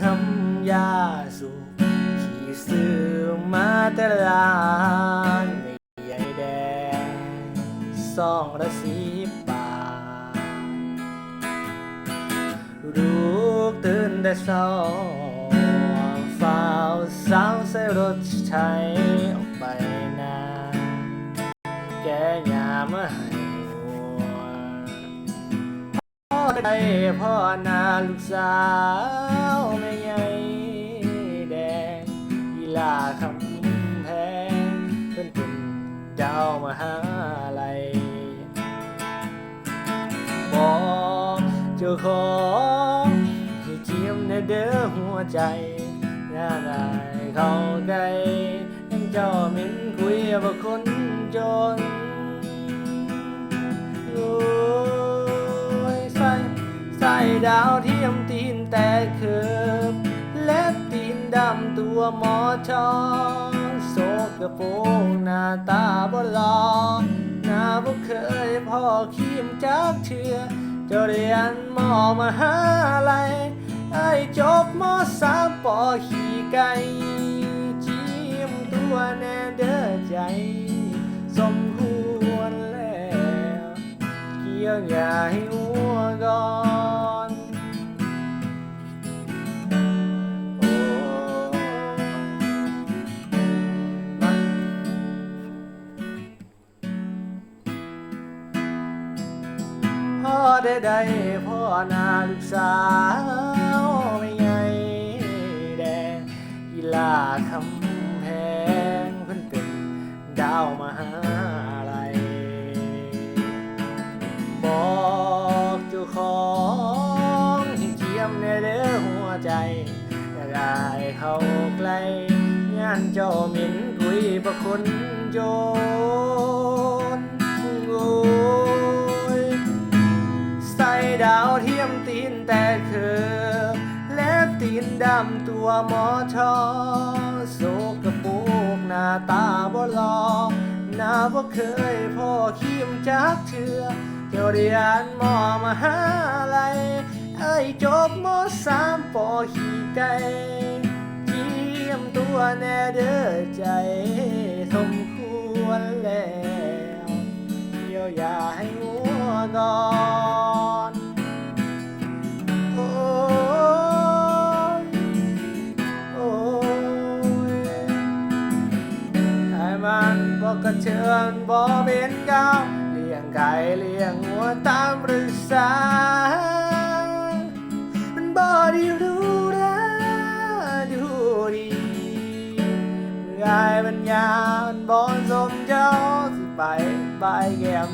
คำยาสูบขี่ซื้อมาแต่ลานไม่ใหญ่แดงสองละสิบบาทลูกตื่นแต่เช้าฝ้าวสาวใส่รถใช้ออกไป ได้พ่อนาลูกสาวไม่ใหญ่แดงยีลาคำแพงเพิ่นเป็นเจ้ามหาลัยบอกเจ้าของให้เจียมในเด้อหัวใจน่าได้เข้าใจยังเจ้าเหม็นคุยกับคนจน ดาวเทียมตีนแต่เคิบเล็บตีนดำตัวหมอชอโซกระโปงหน้าตาบ่หลอหน้าบ่เคยพ่อขีมจักเชือจ้าเรียนมอมาหาลัยไอ้จบมอสามปอขี่ไก่จิ้มตัวแน่เด้อใจ สมควรแล้ว เกี่ยวอย่าให้หัวก่อน ได้ได้พ่อนาลูกสาวไม่ใหญ่แดงกีฬาคำแพงเพิ่นเป็นดาวมหาลัยบอกเจ้าของให้เจียมในเด้อหัวใจอยากได้เข้าใกล้งานเจ้าหมินคุยประคนโจ เคือเล็บตีนดำตัวหมอชอโซกระโปกหน้าตาบ่หลอหน้าบ่เคยพ่อขีมจักเถื่อเจ้าเรียนมอมาหาลัยไอ้จบมอสามปอขี่ไก่เจียมตัวแน่เด้อใจสมควรแล้วเยียวยาให้หัวก่อน เชิญบ่เป็นเก้าเลี้ยงไก่เลี้ยงหัวตามฤษา มันบ่ดีรู้นะดูดีกายมันยามันบอสมเจ้าสิไปไปแก้ม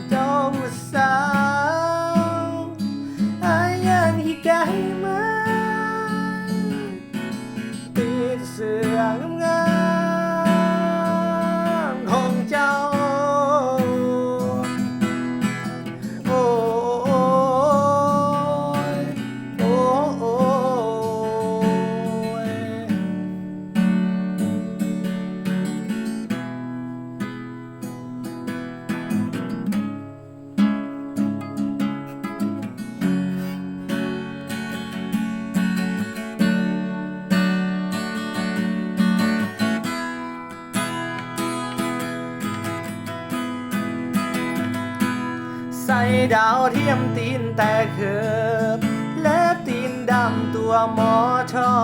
ดาวเทียมตีนแต่เคิบเล็บตีนดำตัวหมอชอ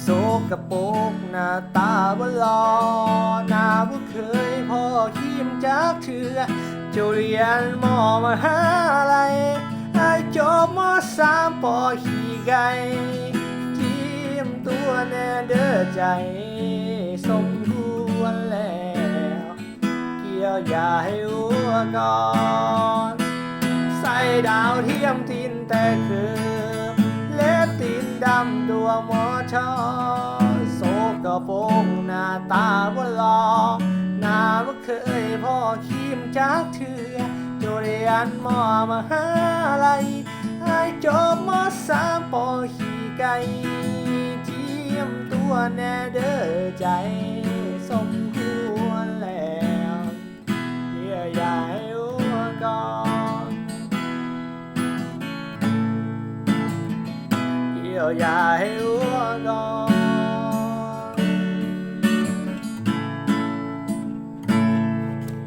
โซกระโปกหน้าตาบลอหน้าบ่เคยพ่อขีมจักเถื่อเจ้าเรียนมอมาหาลัยไอจบมอสามปอขี่ไก่จิ้มตัวแน่เด้อใจ สมควรแล้ว เกี่ยวอย่าให้หัวก่อน ดาวเทียมตีนแต่คือเล็บตีนดำตัวหมอชอโซกระโปงหน้าตาบ่หลอหน้าบ่เคยพ่อขีมจักเถื่อโจเรียนมอมหาลัยไอจบมอสามปอขี่ไก่เจียมตัวแน่เด้อใจ ยวอย่าให้หัวก่อน